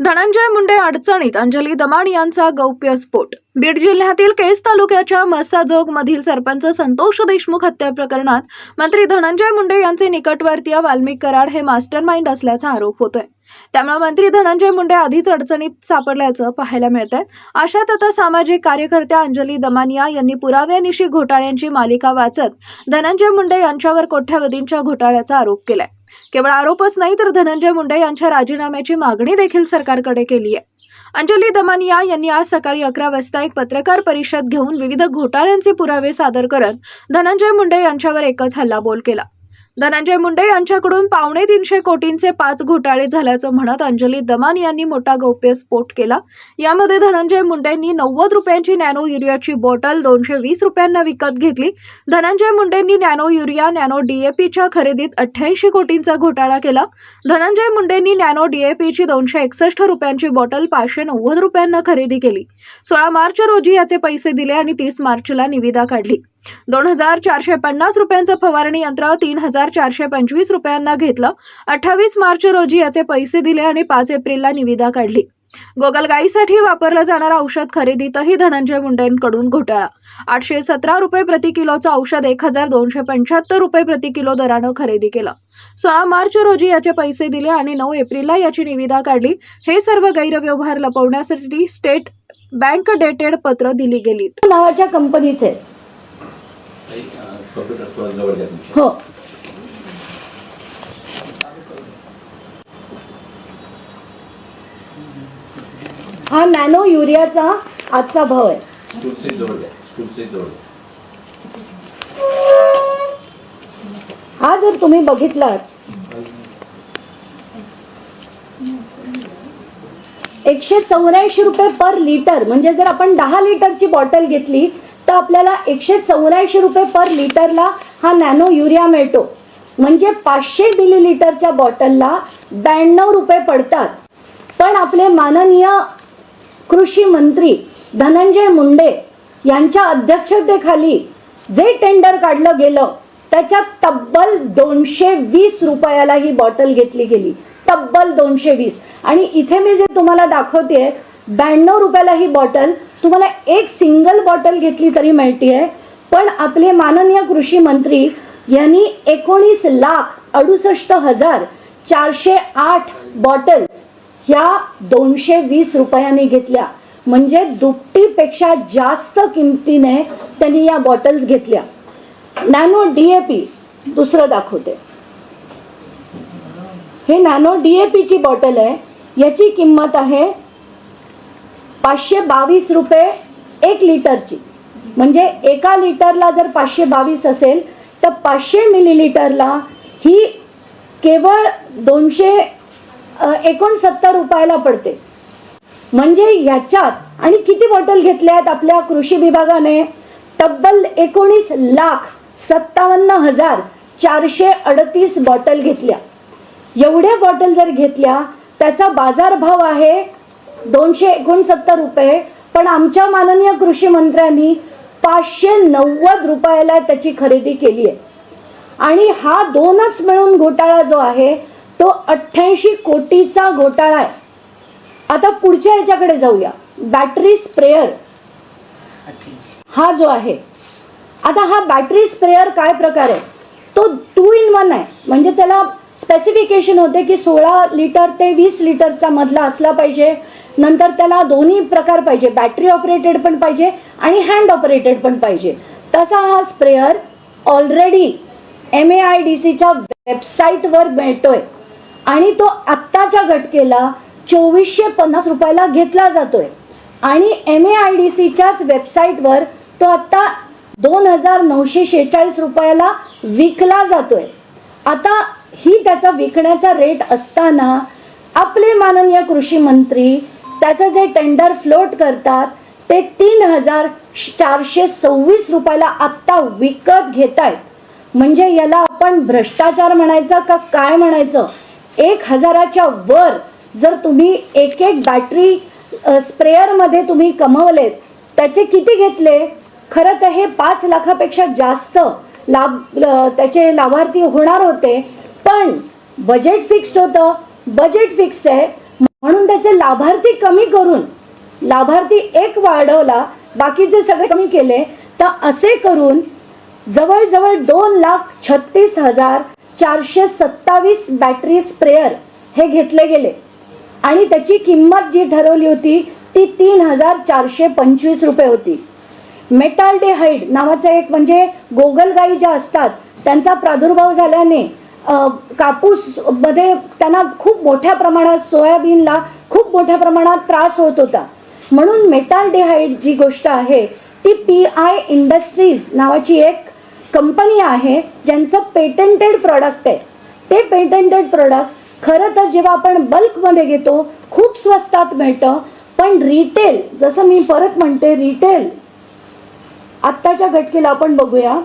धनंजय मुंडे अडचणीत अंजली दमाण यांचा गौप्यस्फोट बीड जिल्ह्यातील केस तालुक्याच्या मस्साजोग मधील सरपंच संतोष देशमुख हत्या प्रकरणात मंत्री धनंजय मुंडे यांचे निकटवर्तीय वाल्मिक कराड हे मास्टर माइंड असल्याचा आरोप होतोय. त्यामुळे मंत्री धनंजय मुंडे आधीच अडचणीत सापडल्याचं पाहायला मिळतंय. अशात आता सामाजिक कार्यकर्त्या अंजली दमानिया यांनी पुराव्यानिशी घोटाळ्यांची मालिका वाचत धनंजय मुंडे यांच्यावर कोट्यावधींच्या घोटाळ्याचा आरोप केलाय. केवळ आरोपच नाही तर धनंजय मुंडे यांच्या राजीनाम्याची मागणी देखील सरकारकडे केली आहे. अंजली दमानिया यांनी आज सकाळी अकरा वाजता एक पत्रकार परिषद घेऊन विविध घोटाळ्यांचे पुरावे सादर करत धनंजय मुंडे यांच्यावर एकच हल्लाबोल केला. धनंजय मुंडे यांच्याकडून पावणे तीनशे कोटींचे पाच घोटाळे झाल्याचं म्हणत अंजली दमान यांनी मोठा गौप्यस्फोट केला. यामध्ये धनंजय मुंडेंनी नव्वद रुपयांची नॅनो युरियाची बॉटल दोनशे वीस रुपयांना विकत घेतली. धनंजय मुंडेंनी नॅनो युरिया नॅनो डीएपीच्या खरेदीत अठ्ठ्याऐंशी कोटींचा घोटाळा केला. धनंजय मुंडेंनी नॅनो डीएपीची दोनशे एकसष्ट रुपयांची बॉटल पाचशे नव्वद रुपयांना खरेदी केली. सोळा मार्च रोजी याचे पैसे दिले आणि तीस मार्चला निविदा काढली. दोन हजार चारशे पन्नास रुपयांचं फवारणी यंत्र तीन हजार चारशे पंचवीस रुपयांना घेतलं. अठ्ठावीस मार्च रोजी याचे पैसे दिले आणि पाच एप्रिलला निविदा काढली. गोगलगाईसाठी वापरलं जाणारं औषध खरेदीतही धनंजय मुंडेंकडून घोटाळा. आठशे सतरा रुपये प्रति किलोचं औषध एक हजार दोनशे पंच्याहत्तर रुपये प्रति किलो दरानं खरेदी केलं. सोळा मार्च रोजी याचे पैसे दिले आणि नऊ एप्रिलला याची निविदा काढली. हे सर्व गैरव्यवहार लपवण्यासाठी स्टेट बँक डेटेड पत्र दिली गेली नावाच्या कंपनीचे हो. हा नॅनो युरियाचा आजचा भाव आहे. हा जर तुम्ही बघितलात एकशे चौऱ्याऐंशी रुपये पर लिटर म्हणजे जर आपण दहा लिटरची बॉटल घेतली आपल्याला एकशे चौऱ्याऐंशी रुपये पर लिटरला हा नॅनो युरिया मिळतो. म्हणजे पाचशे मिलीलिटरच्या बॉटलला ब्याण्णव रुपये पडतात. पण आपले माननीय कृषी मंत्री धनंजय मुंडे यांच्या अध्यक्षतेखाली जे टेंडर काढलं गेलं त्याच्यात तब्बल दोनशे वीस रुपयाला ही बॉटल घेतली गेली. तब्बल दोनशे वीस. आणि इथे मी जे तुम्हाला दाखवते ब्याण्णव रुपयाला ही बॉटल तुम्हाला एक सिंगल बॉटल घेतली तरी मिळतीये. पण आपले माननीय कृषी मंत्री यांनी एकोणीस लाख अडुसष्ट हजार चारशे आठ बॉटल्स ह्या दोनशे वीस रुपयांनी घेतल्या. म्हणजे दुपटीपेक्षा जास्त किमतीने त्यांनी या बॉटल्स घेतल्या. नॅनो डीएपी दुसरं दाखवते. हे नॅनो डीएपी ची बॉटल आहे. याची किंमत आहे पाचशे बावीस रुपये एक लिटरची. म्हणजे एका लिटरला जर पाचशे बावीस असेल तर पाचशे मिलीलिटरला ही केवळ दोनशे एकोणसत्तर रुपयाला पडते. म्हणजे ह्याच्यात आणि किती बॉटल घेतल्या आहेत आपल्या कृषी विभागाने? तब्बल एकोणीस लाख सत्तावन्न हजार चारशे अडतीस बॉटल घेतल्या. एवढ्या बॉटल जर घेतल्या त्याचा बाजारभाव आहे दोनशे एकोणसत्तर रुपये. पण आमच्या माननीय कृषी मंत्र्यांनी पाचशे नव्वद रुपयाला त्याची खरेदी केली आहे आणि हा दोनच मिळून घोटाळा जो आहे तो अठ्ठ्याऐंशी कोटीचा घोटाळा आहे. आता पुढच्या ह्याच्याकडे जाऊया. Battery sprayer. हा जो आहे आता हा बॅटरी स्प्रेअर काय प्रकार आहे? तो टू इन वन आहे. म्हणजे त्याला स्पेसिफिकेशन होते की सोळा लिटर ते वीस लिटरचा मधला असला पाहिजे. नंतर त्याला दोन्ही प्रकार पाहिजे. बॅटरी ऑपरेटेड पण पाहिजे आणि हँड ऑपरेटेड पण पाहिजे. तसा हा sprayer already M A I D सीच्या वेबसाईटवर मिळतोय. आणि तो आत्ताच्या घटकेला चोवीसशे पन्नास रुपयाला घेतला जातोय. आणि एम ए आय डी सीच्याच वेबसाईटवर तो आत्ता दोन हजार नऊशे शेहेचाळीस रुपयाला विकला जातोय. आता ही त्याचा विकण्याचा रेट असताना आपले माननीय कृषी मंत्री त्याचं जे टेंडर फ्लोट करतात ते तीन हजार चारशे सव्वीस रुपयाला आत्ता विकत घेत आहेत म्हणजे याला आपण भ्रष्टाचार म्हणायचा का काय म्हणायचं? एक हजाराच्या वर जर तुम्ही एक एक बॅटरी स्प्रेअरमध्ये तुम्ही कमवलेत त्याचे किती घेतले? खरं तर हे पाच लाखापेक्षा जास्त लाभ त्याचे लाभार्थी होणार होते. पण बजेट फिक्स्ड होतं. बजेट फिक्स्ड आहे. म्हणून त्याचे लाभार्थी कमी करून लाभार्थी एक वाढवला बाकीचे सगळे कमी केले तर असे करून जवळजवळ दोन लाख छत्तीस हजार चारशे सत्तावीस बॅटरी स्प्रेअर हे घेतले गेले. आणि त्याची किंमत जी ठरवली होती ती तीन हजार चारशे पंचवीस रुपये होती. मेटाल्डेहाइड नावाचं एक म्हणजे गोगलगाई ज्या असतात त्यांचा प्रादुर्भाव झाल्याने कापूसमध्ये त्यांना खूप मोठ्या प्रमाणात सोयाबीनला खूप मोठ्या प्रमाणात त्रास होत होता. म्हणून मेटाल्डेहाइड जी गोष्ट आहे ती पी आय इंडस्ट्रीज नावाची एक कंपनी आहे ज्यांचं पेटंटेड प्रॉडक्ट आहे. ते पेटंटेड प्रॉडक्ट खरं तर जेव्हा आपण बल्कमध्ये घेतो खूप स्वस्तात मिळतं पण रिटेल जसं मी परत म्हणते रिटेल आत्ताच्या घटकेला आपण बघूया.